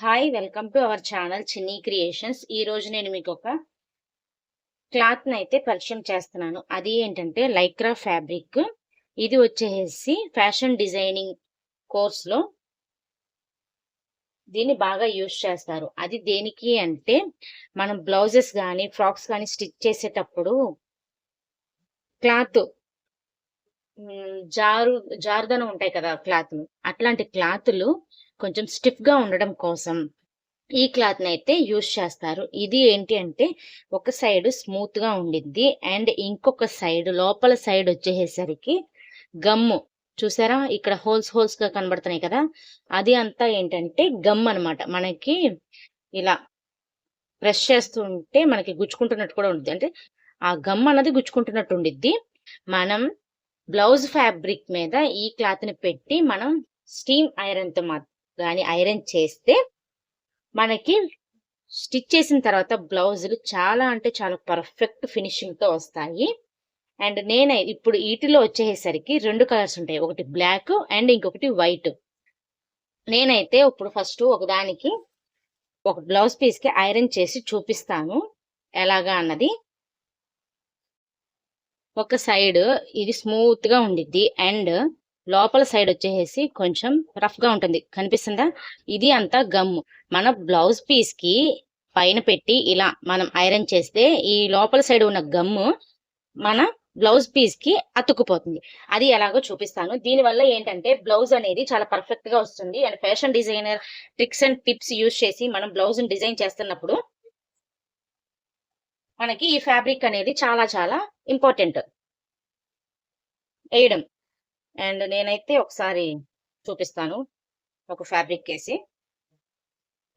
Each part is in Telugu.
Hi welcome to our channel Chinni creations ఈ రోజు నేను మీకు ఒక క్లాత్ అయితే పరిచయం చేస్తున్నాను. అది ఏంటంటే లైక్రా ఫ్యాబ్రిక్ ఇది వచ్చేసి ఫ్యాషన్ డిజైనింగ్ కోర్స్లో దీన్ని బాగా యూజ్ చేస్తారు. అది దేనికి అంటే మనం బ్లౌజెస్ కానీ ఫ్రాక్స్ కానీ స్టిచ్ చేసేటప్పుడు క్లాత్ జారు జారుదనం ఉంటాయి కదా క్లాత్లు. అట్లాంటి క్లాత్లు కొంచెం స్టిఫ్గా ఉండడం కోసం ఈ క్లాత్ని అయితే యూజ్ చేస్తారు. ఇది ఏంటి అంటే ఒక సైడ్ స్మూత్గా ఉండిద్ది అండ్ ఇంకొక సైడ్ లోపల సైడ్ వచ్చేసరికి గమ్ము. చూసారా? ఇక్కడ హోల్స్ హోల్స్గా కనబడుతున్నాయి కదా? అది అంతా ఏంటంటే గమ్ అన్నమాట. మనకి ఇలా ప్రెస్ చేస్తుంటే మనకి గుచ్చుకుంటున్నట్టు కూడా ఉంటుంది అంటే ఆ గమ్ అన్నది గుచ్చుకుంటున్నట్టు ఉండిద్ది. మనం బ్లౌజ్ ఫ్యాబ్రిక్ మీద ఈ క్లాత్ని పెట్టి మనం స్టీమ్ ఐరన్తో కానీ ఐరన్ చేస్తే మనకి స్టిచ్ చేసిన తర్వాత బ్లౌజులు చాలా అంటే చాలా పర్ఫెక్ట్ ఫినిషింగ్తో వస్తాయి. అండ్ నేను ఇప్పుడు వీటిలో వచ్చేసరికి రెండు కలర్స్ ఉంటాయి. ఒకటి బ్లాక్ అండ్ ఇంకొకటి వైట్. నేనైతే ఇప్పుడు ఫస్ట్ ఒకదానికి ఒక బ్లౌజ్ పీస్కి ఐరన్ చేసి చూపిస్తాను. ఎలాగా అన్నది? ఒక సైడ్ ఇది స్మూత్గా ఉండిద్ది. అండ్ లోపల సైడ్ వచ్చేసి కొంచెం రఫ్గా ఉంటుంది. కనిపిస్తుందా? ఇది అంతా గమ్ మన బ్లౌజ్ పీస్కి పైన పెట్టి ఇలా మనం ఐరన్ చేస్తే ఈ లోపల సైడ్ ఉన్న గమ్ము మన బ్లౌజ్ పీస్కి అతుక్కుపోతుంది. అది ఎలాగో చూపిస్తాను. దీని వల్ల ఏంటంటే బ్లౌజ్ అనేది చాలా పర్ఫెక్ట్గా వస్తుంది. And fashion designer tricks and tips use చేసి మనం బ్లౌజ్ డిజైన్ చేస్తున్నప్పుడు మనకి ఈ ఫ్యాబ్రిక్ అనేది చాలా చాలా ఇంపార్టెంట్. వేయడం. అండ్ నేనైతే ఒకసారి చూపిస్తాను. ఒక ఫ్యాబ్రిక్ వేసి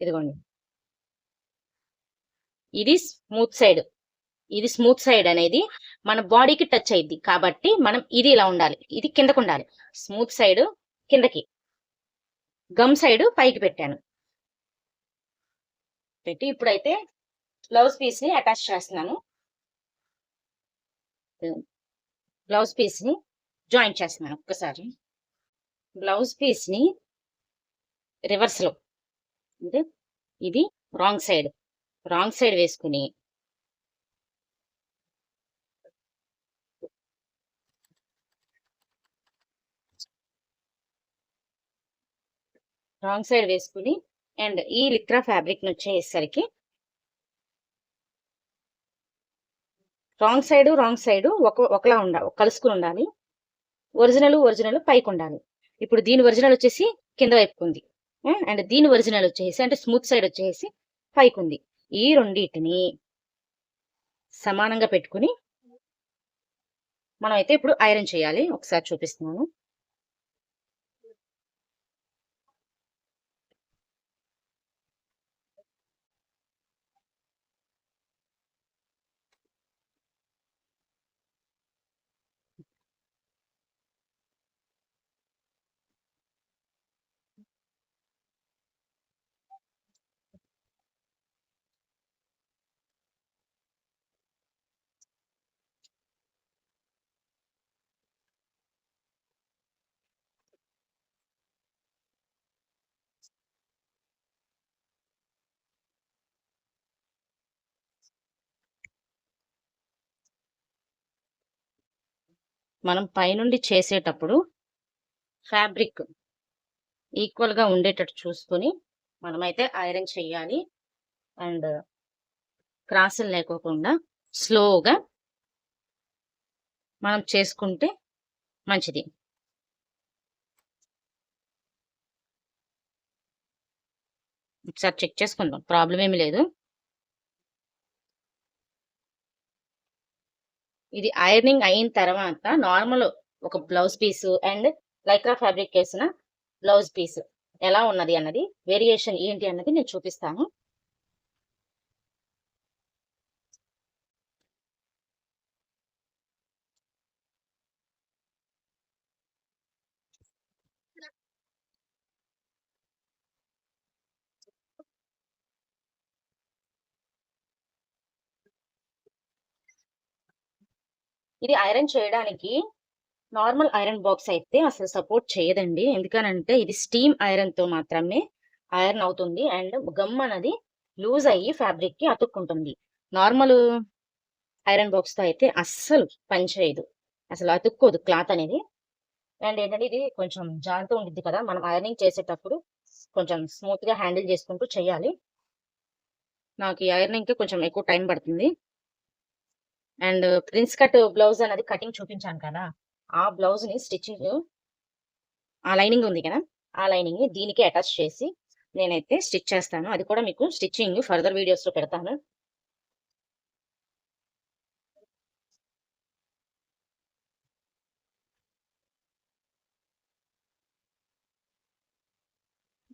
ఇదిగోండి. ఇది స్మూత్ సైడ్. ఇది స్మూత్ సైడ్ అనేది మన బాడీకి టచ్ అయింది కాబట్టి మనం ఇది ఇలా ఉండాలి. ఇది కిందకు ఉండాలి. స్మూత్ సైడ్ కిందకి. గమ్ సైడ్ పైకి పెట్టాను. పెట్టి ఇప్పుడైతే బ్లౌజ్ పీస్ని అటాచ్ చేస్తున్నాను. బ్లౌజ్ పీస్ని జాయిన్ చేస్తున్నాను ఒక్కసారి. బ్లౌజ్ పీస్ని రివర్స్లో. అంటే ఇది రాంగ్ సైడ్. రాంగ్ సైడ్ వేసుకుని. రాంగ్ సైడ్ వేసుకుని అండ్ ఈ లిక్రా ఫ్యాబ్రిక్ వచ్చేసరికి రాంగ్ సైడ్ రాంగ్ సైడ్ ఒక ఒకలా ఉండాలి కలుసుకుని ఉండాలి. ఒరిజినల్ ఒరిజినల్ పైకి ఉండాలి ఇప్పుడు దీని ఒరిజినల్ వచ్చేసి కింద వైపుకు ఉంది అండ్ దీని ఒరిజినల్ వచ్చేసి అంటే స్మూత్ సైడ్ వచ్చేసి పైకి ఉంది ఈ రెండింటిని సమానంగా పెట్టుకుని మనం అయితే ఇప్పుడు ఐరన్ చేయాలి. ఒకసారి చూపిస్తున్నాను. మనం పైనుండి చేసేటప్పుడు ఫ్యాబ్రిక్ ఈక్వల్గా ఉండేటట్టు చూసుకొని మనమైతే ఐరన్ చేయాలి. అండ్ క్రాసులు లేకోకుండా స్లోగా మనం చేసుకుంటే మంచిది. ఒకసారి చెక్ చేసుకుందాం. ప్రాబ్లం ఏమి లేదు. ఇది ఐరనింగ్ అయిన తర్వాత నార్మల్ ఒక blouse piece and Lycra fabric వేసిన బ్లౌజ్ పీస్ ఎలా ఉన్నది అన్నది వేరియేషన్ ఏంటి అన్నది నేను చూపిస్తాను. ఇది ఐరన్ చేయడానికి నార్మల్ ఐరన్ బాక్స్ అయితే అసలు సపోర్ట్ చేయదండి. ఎందుకనంటే ఇది స్టీమ్ ఐరన్తో మాత్రమే ఐరన్ అవుతుంది. అండ్ గమ్ అనేది లూజ్ అయ్యి ఫ్యాబ్రిక్కి అతుక్కుంటుంది. నార్మల్ ఐరన్ బాక్స్తో అయితే అస్సలు పనిచేయదు అసలు అతుక్కోదు క్లాత్ అనేది. అండ్ ఏంటంటే ఇది కొంచెం జాగ్రత్త ఉండిద్ది కదా. మనం ఐరనింగ్ చేసేటప్పుడు కొంచెం స్మూత్గా హ్యాండిల్ చేసుకుంటూ చేయాలి. నాకు ఈ ఐరనింగ్కి కొంచెం ఎక్కువ టైం పడుతుంది. అండ్ ప్రిన్స్ కట్ బ్లౌజ్ అనేది కటింగ్ చూపించాను కదా ఆ బ్లౌజ్ని స్టిచ్చింగ్ ఆ లైనింగ్ ఉంది కదా ఆ లైనింగ్ని దీనికి అటాచ్ చేసి నేనైతే స్టిచ్ చేస్తాను. అది కూడా మీకు స్టిచ్చింగ్ ఫర్దర్ వీడియోస్లో పెడతాను.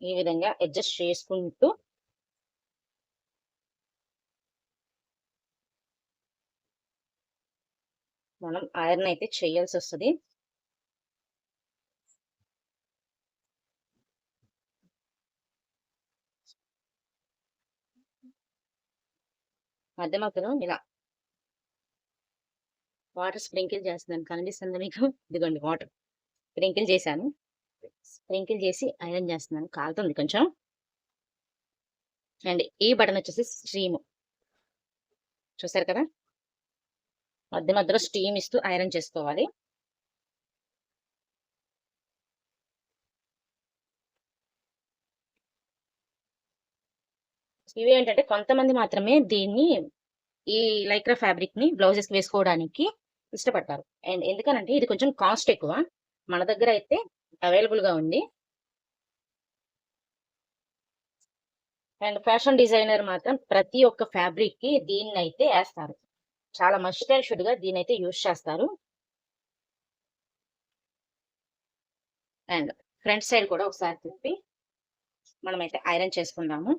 ఈ విధంగా అడ్జస్ట్ చేసుకుంటూ మనం ఐరన్ అయితే చేయాల్సి వస్తుంది. మధ్య మధ్యలో ఇలా. వాటర్ స్ప్రింకిల్ చేస్తున్నాను. కనిపిస్తుంది మీకు? ఇదిగోండి వాటర్. స్ప్రింకిల్ చేశాను. స్ప్రింకిల్ చేసి ఐరన్ చేస్తున్నాను. కాలుతుంది కొంచెం. అండ్ ఈ బటన్ వచ్చేసి స్ట్రీమ్ చూసారు కదా? మధ్య మధ్యలో స్టీమ్ ఇస్తూ ఐరన్ చేసుకోవాలి. ఇవి ఏంటంటే కొంతమంది మాత్రమే దీన్ని ఈ లైక్రా ఫ్యాబ్రిక్ని బ్లౌజెస్ వేసుకోవడానికి ఇష్టపడతారు. అండ్ ఎందుకనంటే ఇది కొంచెం కాస్ట్ ఎక్కువ. మన దగ్గర అయితే అవైలబుల్గా ఉంది. అండ్ ఫ్యాషన్ డిజైనర్ మాత్రం ప్రతి ఒక్క ఫ్యాబ్రిక్కి దీన్ని అయితే వేస్తారు. చాలా మస్ట్ షుడ్గా దీని అయితే యూజ్ చేస్తారు. అండ్ ఫ్రంట్ సైడ్ కూడా ఒకసారి తిప్పి మనమైతే ఐరన్ చేసుకుందాము.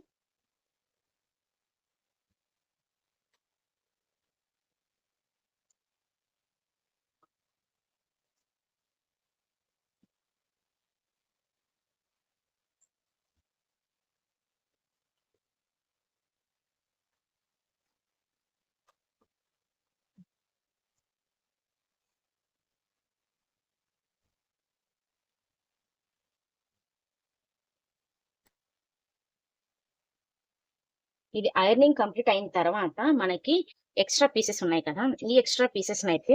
ఇది ఐరనింగ్ కంప్లీట్ అయిన తర్వాత మనకి ఎక్స్ట్రా పీసెస్ ఉన్నాయి కదా. ఈ ఎక్స్ట్రా పీసెస్ అయితే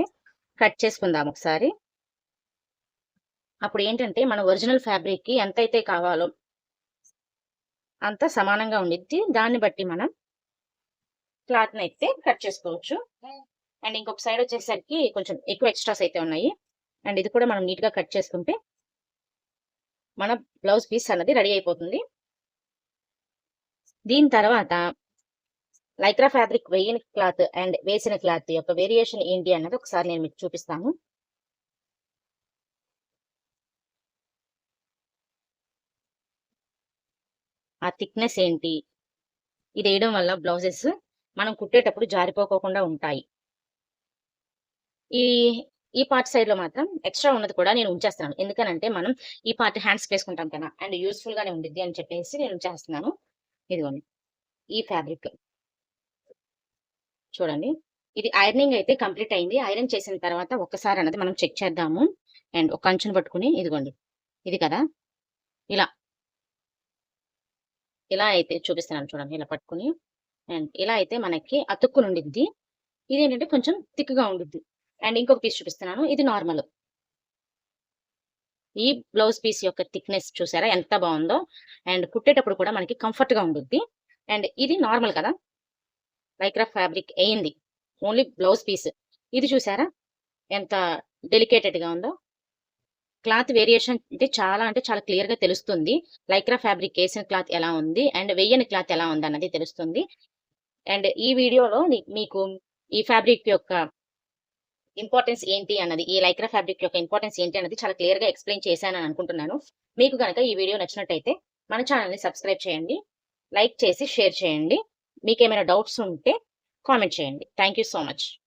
కట్ చేసుకుందాం ఒకసారి. అప్పుడు ఏంటంటే మన ఒరిజినల్ ఫ్యాబ్రిక్కి ఎంత అయితే కావాలో అంత సమానంగా ఉండిద్ది. దాన్ని బట్టి మనం క్లాత్ని అయితే కట్ చేసుకోవచ్చు. అండ్ ఇంకొక సైడ్ వచ్చేసరికి కొంచెం ఎక్కువ ఎక్స్ట్రాస్ అయితే ఉన్నాయి. అండ్ ఇది కూడా మనం నీట్గా కట్ చేసుకుంటే మన బ్లౌజ్ పీస్ అన్నది రెడీ అయిపోతుంది. దీని తర్వాత లైక్రా ఫ్యాబ్రిక్ వేయని క్లాత్ అండ్ వేసిన క్లాత్ యొక్క వేరియేషన్ ఏంటి అన్నది ఒకసారి నేను మీకు చూపిస్తాను. ఆ థిక్నెస్ ఏంటి? ఇది వేయడం వల్ల బ్లౌజెస్ మనం కుట్టేటప్పుడు జారిపోకోకుండా ఉంటాయి. ఈ ఈ పార్ట్ సైడ్లో మాత్రం ఎక్స్ట్రా ఉన్నది కూడా నేను ఉంచేస్తాను ఎందుకనంటే మనం ఈ పార్ట్ హ్యాండ్స్ వేసుకుంటాం కదా అండ్ యూస్ఫుల్ గానే ఉండిద్ది అని చెప్పేసి నేను ఉంచేస్తున్నాను. ఇదిగోండి. ఈ ఫ్యాబ్రిక్ చూడండి. ఇది ఐరనింగ్ అయితే కంప్లీట్ అయింది. ఐరన్ చేసిన తర్వాత ఒక్కసారి అన్నది మనం చెక్ చేద్దాము. అండ్ ఒక అంచును పట్టుకుని ఇదిగోండి. ఇది కదా? ఇలా. ఇలా అయితే చూపిస్తున్నాను చూడండి. ఇలా పట్టుకుని. అండ్ ఇలా అయితే మనకి అతుక్కుని ఉండిద్ది ఇది ఏంటంటే కొంచెం థిక్గా ఉండిద్ది. అండ్ ఇంకొక పీస్ చూపిస్తున్నాను. ఇది నార్మల్. ఈ బ్లౌజ్ పీస్ యొక్క థిక్నెస్ చూసారా? ఎంత బాగుందో. అండ్ కుట్టేటప్పుడు కూడా మనకి కంఫర్ట్గా ఉంటుంది అండ్ ఇది నార్మల్ కదా? లైక్రా ఫ్యాబ్రిక్ అయింది. Only blouse piece. ఇది చూసారా? ఎంత డెలికేటెడ్గా ఉందో. క్లాత్ వేరియేషన్ అంటే చాలా అంటే చాలా క్లియర్గా తెలుస్తుంది. లైక్రా ఫ్యాబ్రిక్ వేసిన క్లాత్ ఎలా ఉంది? అండ్ వెయ్యని క్లాత్ ఎలా ఉంది అన్నది తెలుస్తుంది. అండ్ ఈ వీడియోలో మీకు ఈ ఫ్యాబ్రిక్ యొక్క ఇంపార్టెన్స్ ఏంటి అన్నది ఈ లైక్రా ఫ్యాబ్రిక్ యొక్క ఇంపార్టెన్స్ ఏంటి అన్నది చాలా క్లియర్గా ఎక్స్ప్లెయిన్ చేశానని అనుకుంటున్నాను. మీకు కనుక ఈ వీడియో నచ్చినట్టయితే మన ఛానల్ని సబ్స్క్రైబ్ చేయండి లైక్ చేసి షేర్ చేయండి. మీకేమైనా డౌట్స్ ఉంటే కామెంట్ చేయండి. Thank so much